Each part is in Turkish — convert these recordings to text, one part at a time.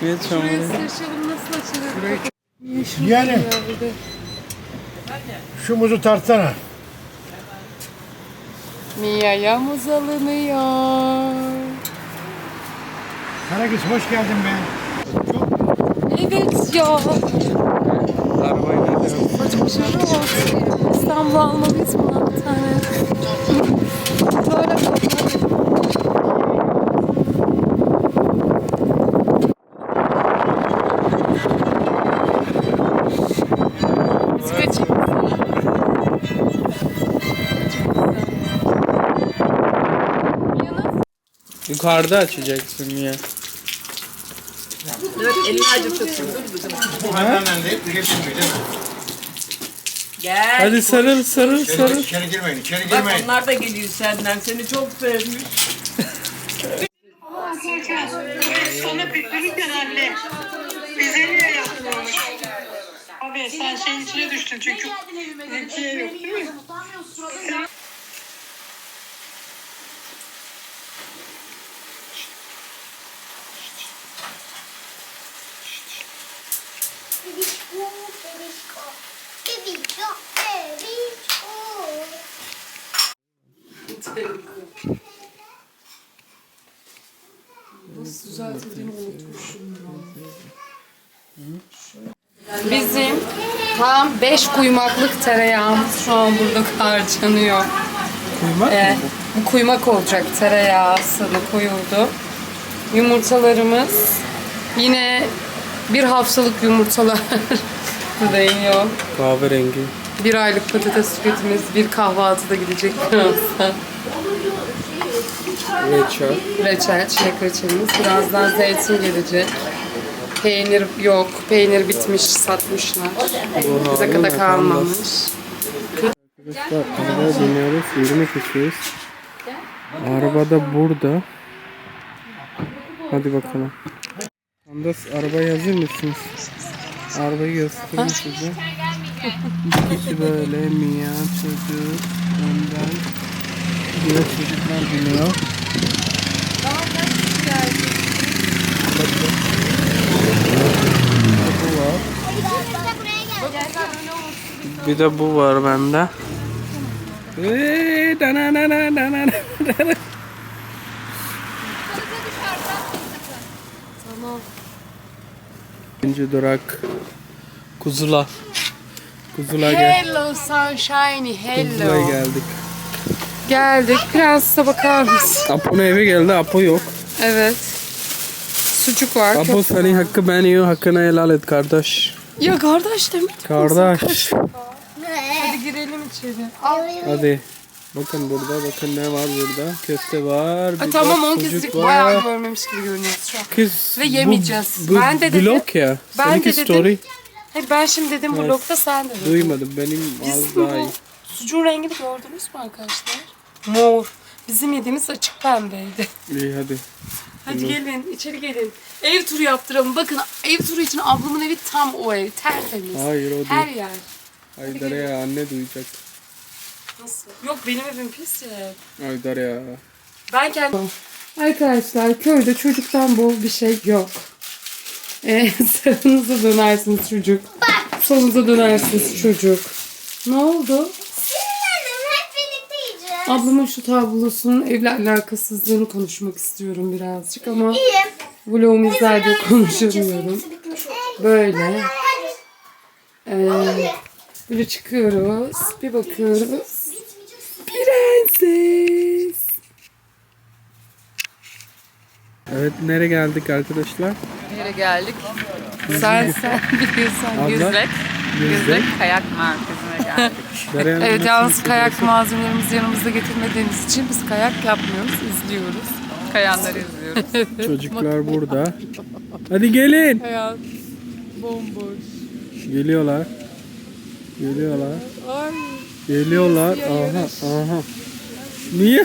Çamur? sırışalım nasıl açılır? Yani şu muzu tartsana. Mia'ya muz alınıyor. Karagöz hoş geldin be. Evet ya. Arabayı nerede? Çok şöyle olsun. İstanbul'a almalıyız bundan bir tane. Böyle böyle. Biz kaçayım. Yukarıda açacaksın ya. Gel. Hadi sarıl sarıl sarıl. İçeri girmeyin, içeri Bak onlar da geliyor senden. Seni çok sevmiş. Sana büktürürken anne. Bize niye yapmıyormuş? Abi sen şeyin içine düştün çünkü Zekiye yok değil mi? Bebişko, tam 5 kuymaklık tereyağımız şu an burada harcanıyor. Kuymak Ee, mı bu kuymak olacak tereyağı sıvı koyuldu. Yumurtalarımız yine bir haftalık yumurtalar burada iniyor. bu? Kahverengi. Bir aylık patates tüketimiz bir kahvaltıda gidecek birazdan. Reçel. Reçel, çilek reçelimiz. Birazdan zeytin gelecek. Peynir yok. Peynir bitmiş, satmışlar. Bize kadar kalmamış. Arkadaşlar arabaya biniyoruz. 20 kişiyiz. Araba da burada. Hadi bakalım. Andas arabaya hazır mısınız? Arabayı göstereyim size. Bir kişi böyle Mia çocuk önden diğer çocuklar biniyor. Bu var. Bir de bu var bende. Eee, dana dana dana dana. İkinci durak Kuzula. Kuzula gel. Hello sunshiny, Kuzula'ya hello. geldik. Geldik. Prenses'e bakar mısın? Apo'nun eve geldi. Apo yok. Evet. Sucuk var. Apo senin hakkı ben yiyor. Hakkını helal et kardeş. Ya kardeş demek. Kardeş. Hadi girelim içeri. Al. Hadi. Bakın burada bakın ne var burada. Köfte var. Bir tamam de 10 sucuk kesecek var. bayağı görmemiş gibi görünüyoruz şu an. Kız, Ve bu- yemeyeceğiz. Bu, Ben de dedim- Vlog ya. Ben Seninki de dedim. story. Hayır ben şimdi dedim blokta sen de dedin. Duymadım. Benim Bizim daha iyi. bu sucuğun rengini gördünüz mü arkadaşlar? Mor. Bizim yediğimiz açık pembeydi. İyi hadi. Hadi gelin içeri gelin. Ev turu yaptıralım. Bakın ev turu için ablamın evi tam o ev. Tertemiz. Hayır o değil. Her yer. Haydar ya anne duyacak. Nasıl? Yok benim evim pis ya. Haydar ya. Ben kendim... Arkadaşlar köyde çocuktan bol bir şey yok. Ee, sağınıza dönersiniz çocuk. Solunuza dönersiniz çocuk. Ne oldu? Ablamın şu tablosunun evle alakasızlığını konuşmak istiyorum birazcık ama vlogumu izlerken konuşamıyorum. Böyle. Ee, böyle çıkıyoruz. Bir bakıyoruz. Prenses. Evet nereye geldik arkadaşlar? Nereye geldik? Sen sen biliyorsan Abla. Güzlek. Yüzde. Kayak. Derya evet yalnız kayak malzemelerimizi yanımızda getirmediğimiz için biz kayak yapmıyoruz, izliyoruz. Kayanları izliyoruz. Çocuklar burada. Hadi gelin. Hayat bomboş. Geliyorlar. Geliyorlar. Ay. Geliyorlar. Aha aha. Niye?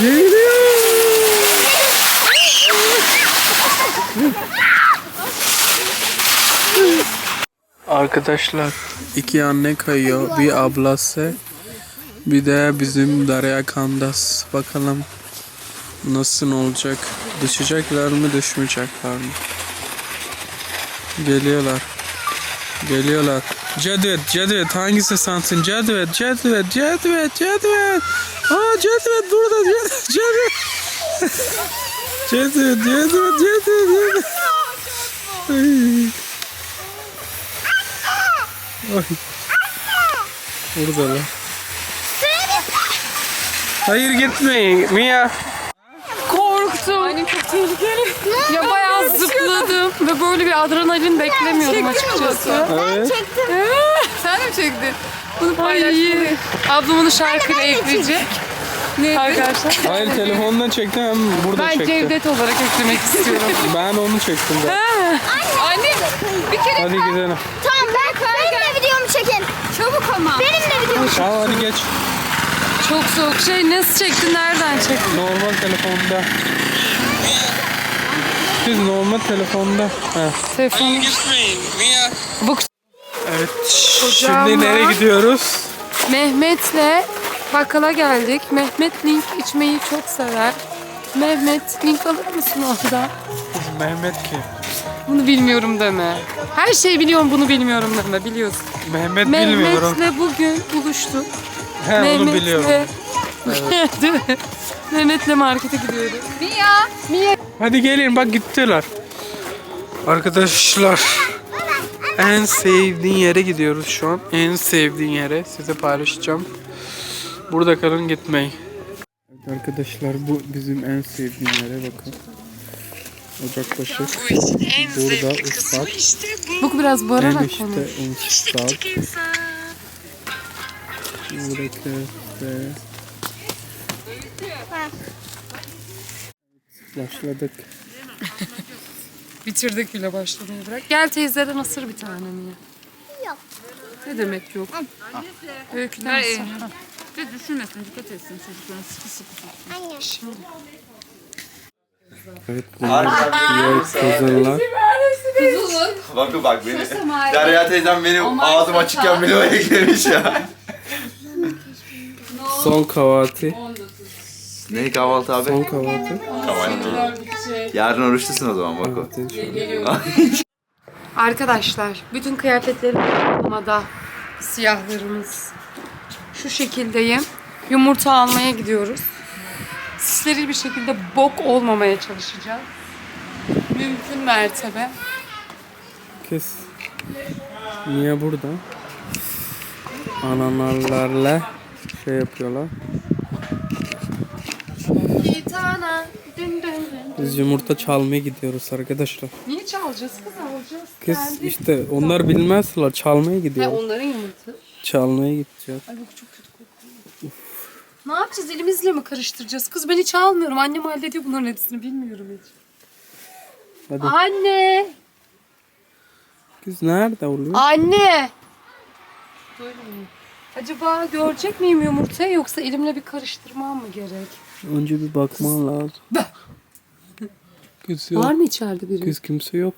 Geliyor. Arkadaşlar iki anne kayıyor. Bir ablası. Bir de bizim Derya Kandas. Bakalım Nasıl olacak? Düşecekler mi düşmeyecekler mi? Geliyorlar. Geliyorlar. Cedvet, Cedvet hangisi sensin? Cedvet, Cedvet, Cedvet, Cedvet. Aa Cedvet burada, Cedvet, Cedvet. Cedvet, Cedvet, Cedvet, Cedvet. Ay. Ay. Buradalar. Hayır gitmeyin. Mia. Korktum. Annem çok tehlikeli. Ya bayağı zıpladım ve böyle bir adrenalin beklemiyordum açıkçası. Evet. Sen de mi çektin? Bunu paylaşmalıyım. Ablam onu şarkıyla ekleyecek. Ne arkadaşlar? Hayır telefondan çekti hem burada Ben çekti. Cevdet olarak eklemek istiyorum. Ben onu çektim zaten. Anne bir kere Hadi gidelim. Tamam ben benim de videomu çekin. Çabuk ama. Benim de videomu Tamam hadi geç. Çok soğuk. Şey nasıl çektin? Nereden çektin? Normal telefonda. Biz normal telefonda. Mia. Bak Evet. Kocaman. Şimdi nereye gidiyoruz? Mehmet'le bakkala geldik. Mehmet link içmeyi çok sever. Mehmet link alır mısın orada? Biz Mehmet kim? Bunu bilmiyorum deme. Her şeyi biliyorum bunu bilmiyorum deme biliyorsun. Mehmet bilmiyorum. Mehmet'le bugün buluştuk. He onu biliyorum. Değil mi? Mehmet'le markete gidiyoruz. Mia. Mia. Hadi gelin bak gittiler. Arkadaşlar en sevdiğin yere gidiyoruz şu an. En sevdiğin yere size paylaşacağım. Burada kalın gitmeyin. Evet arkadaşlar bu bizim en sevdiğim yere bakın. Ocakbaşı. Burada ıslak. Bu biraz En bağırarak işte konuş. ıslak. Burada köfte. Başladık. Bitirdik bile başlamayı bırak. Gel teyzeden ısır bir tane Mia. Yok. Ne demek yok? Öyküden ısır. Bir düşünmesin, dikkat etsin çocukların sıkı sıkı. Anne. Evet bunlar diğer kızınlar. Bakın bak beni. Derya teyzem benim ağzım açıkken beni o eklemiş ya. Son kahvaltı. ne kahvaltı abi? Son kahvaltı. Kahvaltı. Yarın oruçlusun o zaman Bako. Arkadaşlar bütün kıyafetlerim da siyahlarımız. Şu şekildeyim. Yumurta almaya gidiyoruz. Steril bir şekilde bok olmamaya çalışacağız. Mümkün mertebe. Kız. Niye burada? Ananarlarla şey yapıyorlar. Biz yumurta çalmaya gidiyoruz arkadaşlar. Niye çalacağız kız alacağız. Kız işte onlar bilmezler çalmaya Ha, gidiyor. onların yumurta. Çalmaya gideceğiz. Ay bak çok. Ne yapacağız? Elimizle mi karıştıracağız? Kız ben hiç almıyorum. Annem hallediyor bunların hepsini. Bilmiyorum hiç. Hadi. Anne! Kız nerede oluyor? Anne! Acaba görecek miyim yumurtayı yoksa elimle bir karıştırmam mı gerek? Önce bir bakman lazım. Kız yok. Var mı içeride biri? Kız kimse yok.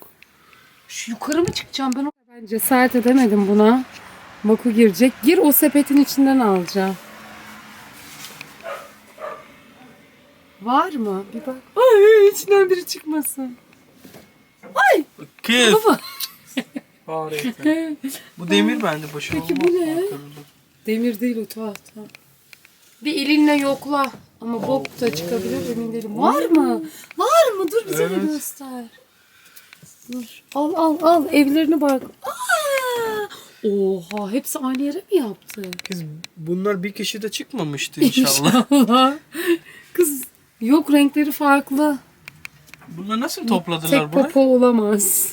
Şu yukarı mı çıkacağım ben? Ben cesaret edemedim buna. Baku girecek. Gir o sepetin içinden alacağım. Var mı? Bir bak. Ay içinden biri çıkmasın. Kız. Baba. Bu demir bende boşa Peki bu ne? Demir değil o tuhaf tuhaf. Bir elinle yokla. Ama bok da çıkabilir emin değilim. Var mı? Var mı? Dur bize de Evet. göster. Dur. Al al al evlerine bak. Aa! Oha hepsi aynı yere mi yaptı? Kız bunlar bir kişi de çıkmamıştı inşallah. Allah. Yok renkleri farklı. Bunlar nasıl topladılar Tek bunu? popo olamaz.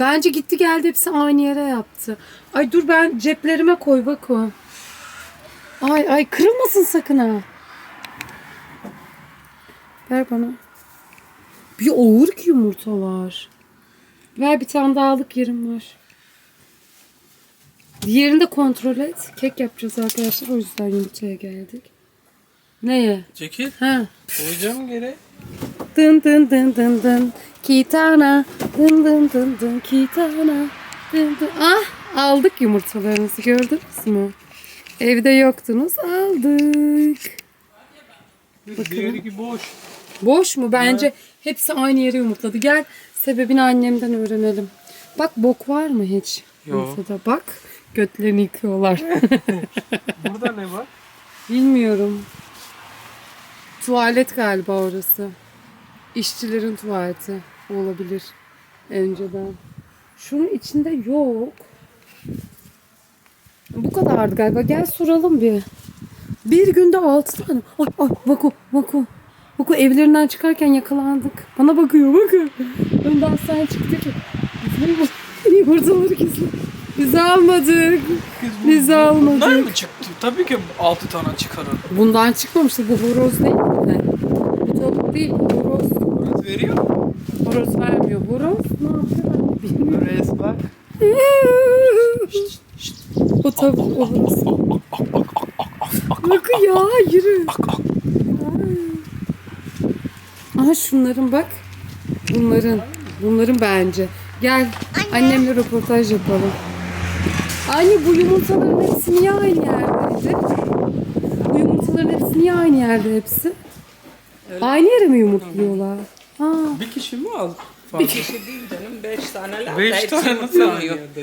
Bence gitti geldi hepsi aynı yere yaptı. Ay dur ben ceplerime koy bak o. Ay ay kırılmasın sakın ha. Ver bana. Bir ağır ki yumurtalar. Ver bir tane daha alık yerim var. Diğerini de kontrol et. Kek yapacağız arkadaşlar. O yüzden yumurtaya geldik. Neye? Ceket Ha. koyacağım geri. Dın dın dın dın dın. Kitana. Dın dın dın dın. Kitana. Dın dın. Ah aldık yumurtalarınızı gördünüz mü? Evde yoktunuz aldık. Diğeri boş. Boş mu? Bence hepsi aynı yere yumurtladı. Gel sebebini annemden öğrenelim. Bak bok var mı hiç? Yok. Masada bak. Götlerini yıkıyorlar. Burada ne var? Bilmiyorum. Tuvalet galiba orası. İşçilerin tuvaleti olabilir önceden. Şunun içinde yok. Bu kadardı galiba. Gel soralım bir. Bir günde altı tane. Ay ay Vaku Vaku. Vaku evlerinden çıkarken yakalandık. Bana bakıyor bakın. Önden sen çıktı ki. Yumurtaları kesin. Biz almadık. Biz Bunlar almadık. mı çıktı? Tabii ki 6 tane çıkarır. Bundan çıkmamıştı. Bu horoz değil tavuk değil. Bu horoz. Burası veriyor mu? Horoz vermiyor. Horoz ne yapıyor? ben de Bilmiyorum. Res bak. o o horoz. Bak ya yürü. Aha şunların bak. Bunların. Bunların bence. Gel annemle röportaj yapalım. Anne bu yumurtaların hepsi niye aynı yerdeydi? Bu yumurtaların hepsi niye aynı yerde hepsi? Aynı yere mi yumurtluyorlar? Ha. Bir kişi mi aldı? Bir kişi değil canım. Beş tane laf. 5 Hepsi tane nasıl?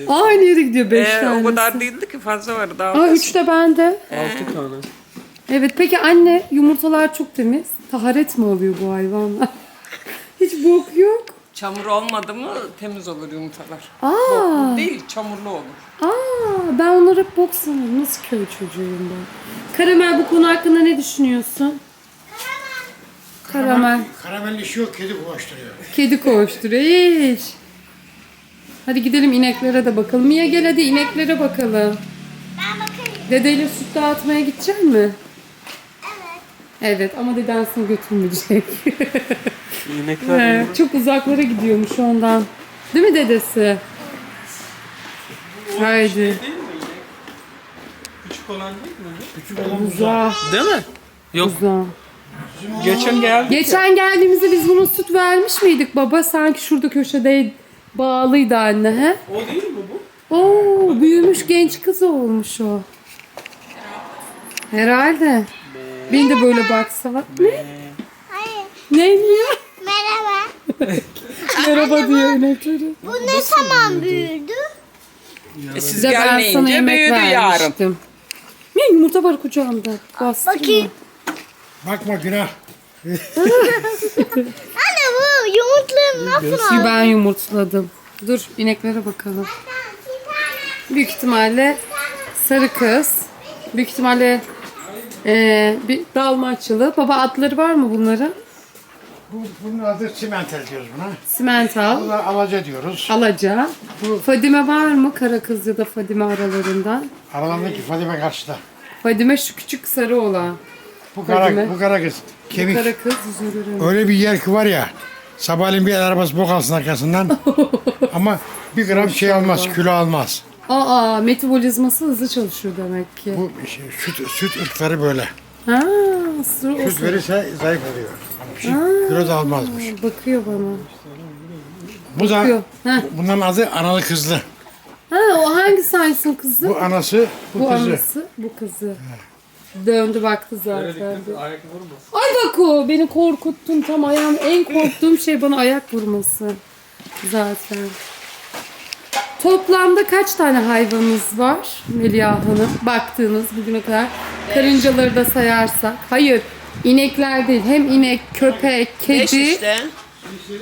Aynı yere gidiyor 5 Ee, tanesi. o kadar değildi ki fazla var daha. Aa 3 de bende. 6 tane. Evet peki anne yumurtalar çok temiz. Taharet mi alıyor bu hayvanlar? Hiç bok yok. Çamur olmadı mı temiz olur yumurtalar. Aa, Değil çamurlu olur. aa ben onları hep bok sanırım. Nasıl köy çocuğuyum ben. Karamel bu konu hakkında ne düşünüyorsun? Karamel. Karamel işi yok, kedi koşturuyor. Kedi koşturuyor. Hiç. Hadi gidelim ineklere de bakalım. Mia gel hadi ineklere bakalım. Ben bakayım. Dedeyle süt dağıtmaya gidecek mi? Evet. Evet ama deden seni götürmeyecek. İnekler He, çok uzaklara gidiyormuş ondan. Değil mi dedesi? Haydi. değil mi inek? Küçük olan değil mi? Küçük olan Uzağa. Değil mi? Yok. Uzağa. Geçen geldi. Geçen geldiğimizde biz buna süt vermiş miydik baba? Sanki şurada köşede bağlıydı anne he? O değil mi bu? Oo büyümüş genç kız olmuş o. Herhalde. Beni de böyle baksa bak. Ne? Hayır. Ne diyor? Merhaba. Merhaba diyor inekleri. Bu ne zaman büyüdü? E, siz Size ben sana gelmeyince yemek büyüdü yarın. vermiştim. Ne yumurta var kucağımda. Bastırma. Bakayım. Bakma günah. Anne bu yumurtları nasıl aldın? Ben yumurtladım. Dur ineklere bakalım. Büyük ihtimalle sarı kız. Büyük ihtimalle eee bir dalmaçyalı. Baba adları var mı bunların? Bu, bunun adı simenter diyoruz buna. Simental, Buna alaca diyoruz. alaca. Fadime var mı? Kara kız ya da Fadime aralarından. Aralarındaki Fadime karşıda. Fadime şu küçük sarı olan. Bu kara, bu kara kız. Kemik. Kara kız yüzünü. Öyle bir yer ki var ya. Sabahleyin bir el arabası bok alsın arkasından. Ama bir gram şey almaz, kilo almaz. Aa metabolizması hızlı çalışıyor demek ki. Bu şey, süt, süt ırkları böyle. Ha, Süt verirse zayıf oluyor. Şey, kilo da almazmış. Bakıyor bana. Bu da Bakıyor. Ha. bunların adı analı kızlı. ha o hangi sensin kızı? Bu anası, bu, Bu kızı. anası, bu kızı. Döndü baktı zaten. Ayak vurma. Ay bak o beni korkuttun tam ayağım en korktuğum şey bana ayak vurması. Zaten. Toplamda kaç tane hayvanınız var Melia Hanım? Baktığınız bugüne kadar karıncaları da sayarsak. Hayır inekler değil hem inek, köpek, Beş kedi, işte.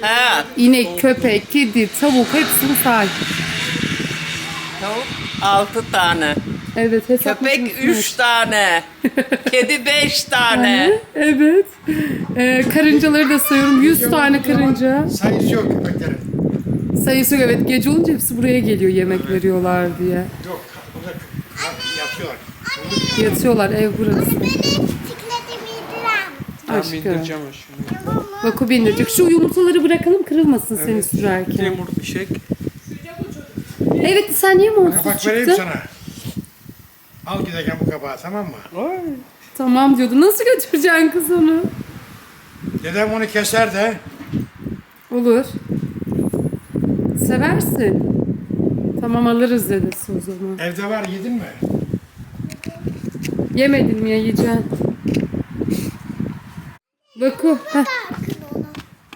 Ha, inek, köpek, kedi, tavuk hepsini say. tavuk altı tane. Evet hesap Köpek makinesi üç tane. Kedi beş tane. Evet. Ee, karıncaları da sayıyorum. 100 tane karınca. Sayısı yok köpeklerin. Sayısı yok. Evet gece olunca hepsi buraya geliyor yemek veriyorlar diye. Yok, burada yatıyorlar. Yatıyorlar ev burası. Benim bisikletimi indiren. Ben Aşkım. bindireceğim. Bak o bindirecek. Şu yumurtaları bırakalım kırılmasın seni sürerken. Yumurta şey. Evet sen niye montlu Kabak vereyim çıktın? sana. Al giderken bu kabağı tamam mı? Tamam diyordu. Nasıl götüreceksin kız onu? Dedem onu keser de Olur. Seversin. Tamam alırız dedesi o zaman. evde var yedin mi? Yemedin mi ya yiyeceksin? Baku. Heh.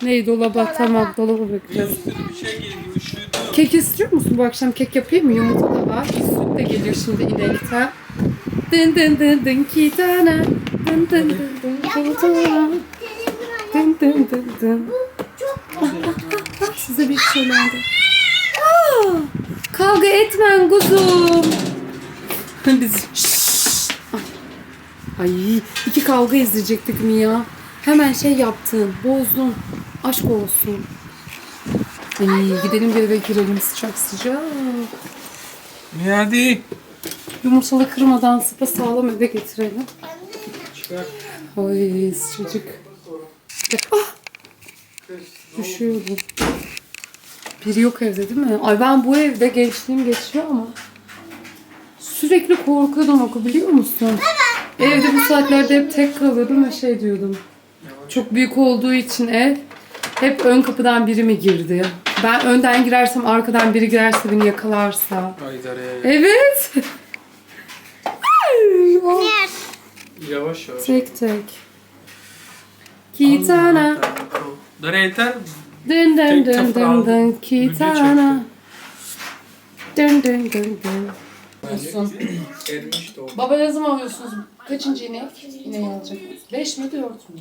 Ney dolaba tamam dolaba bakacağız. Kek istiyor musun? Bu akşam kek yapayım mı? Yumurta da var. Süt de geliyor şimdi inekten. Dın dın dın dın iki tane. Dın dın dın dın iki tane. Dın dın dın dın. Size bir şey oldu. Aa, Kavga etmen kuzum. Biz Şşş. Ay iki kavga izleyecektik mi ya? Hemen şey yaptın, bozdun. Aşk olsun. Ay gidelim bir eve girelim sıcak sıcak. Hadi. Yumurtalı kırmadan sıpa sağlam eve getirelim. Çıkar. Ay sıcacık. Ah! Düşüyordum. Biri yok evde değil mi? Ay ben bu evde gençliğim geçiyor ama sürekli korkuyordum oku biliyor musun? Evde bu saatlerde hep tek kalıyordum ve şey diyordum. Çok büyük olduğu için ev hep ön kapıdan biri mi girdi? Ben önden girersem arkadan biri girerse beni yakalarsa. Ay Darya. Evet. Oh. Yavaş yavaş. Tek tek. Kitana. Darya yeter. Dın dın Tek dın tafra dın aldım. dın Video kitana. Dın dın dın dın. Ermiş de o. Baba ne zaman alıyorsunuz? Kaçıncı inek? İneği alacaksınız. Beş mi dört mü?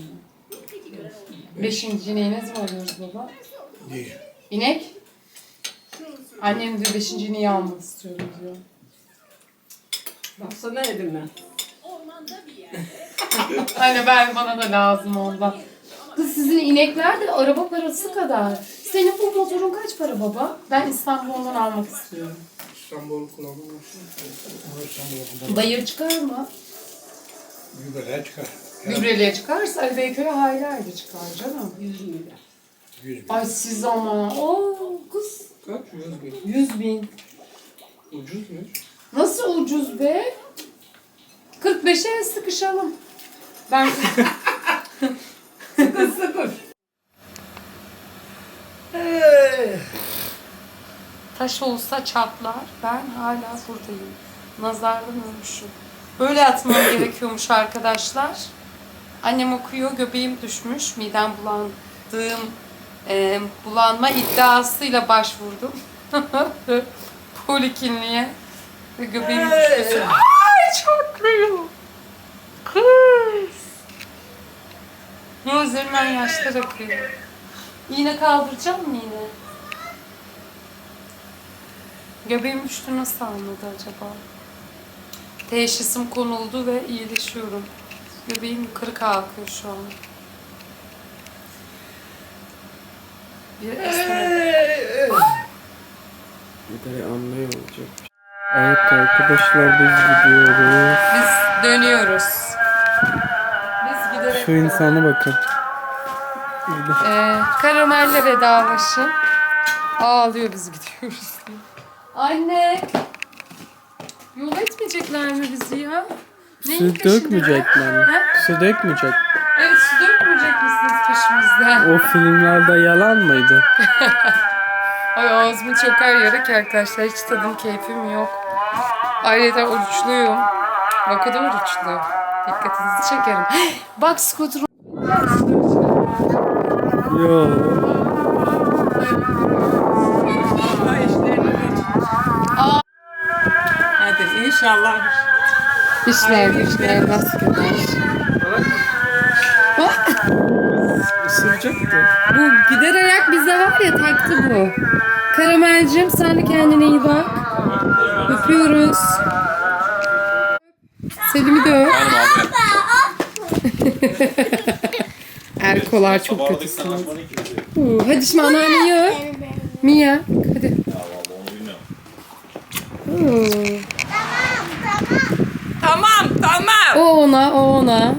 Beşinci ineği ne zaman alıyoruz baba? İnek? Annem diyor beşinci ineği almak istiyorum diyor. Baksana elime. Anne ben bana da lazım ondan. Kız sizin inekler de araba parası kadar. Senin bu motorun kaç para baba? Ben İstanbul'dan almak istiyorum. İstanbul kullanımı. Bayır çıkar mı? Gübreler çıkar. Gübreliğe çıkarsa Ali Beyköy'e hayli hayli çıkar canım. Yüz bin. Ay siz ama. Oo kız. Kaç? Yüz bin. Yüz bin. Ucuzmuş. Nasıl ucuz be? 45'e sıkışalım. Ben Sıkı sıkı. Taş olsa çatlar. Ben hala buradayım. Nazardan ölmüşüm. Böyle atmam gerekiyormuş arkadaşlar. Annem okuyor. Göbeğim düşmüş. Midem bulandığım e, bulanma iddiasıyla başvurdum. Polikliniğe. Ve göbeğim düşmesi. Çatlıyor. Kız. Gözlerimden yaşlar akıyor. Yine kaldıracağım mı yine? Göbeğim düştü nasıl anladı acaba? Teşhisim konuldu ve iyileşiyorum. Göbeğim yukarı kalkıyor şu an. Bir esneme. Darya anlıyor olacak. Evet arkadaşlar biz gidiyoruz. Biz dönüyoruz. Biz giderek Şu insana bakın. Ee, karamelle vedalaşın. Ağlıyor biz gidiyoruz diye. Anne! Yol etmeyecekler mi bizi ya? Neyin Su dökmeyecekler mi? Su dökmeyecek. Evet su dökmeyecek misiniz peşimizden? O filmlerde yalan mıydı? Ay ağzımı çok her yere ki arkadaşlar. Hiç tadım keyfim yok. Ayrıca oruçluyum. Bak o da oruçlu. Dikkatinizi çekerim. Bak skuter Yo. Hadi inşallah. İşler güçler rast gider. Isıracaktı. Bu gider ayak bize var ya taktı bu. Karamelcim sen de kendine iyi bak. Öpüyoruz. Selim'i de öp. Erkolar çok kötüsünüz. Hadi şimdi anneanneyi öp. Mia. Hadi. Oo. Tamam tamam. O ona, o ona.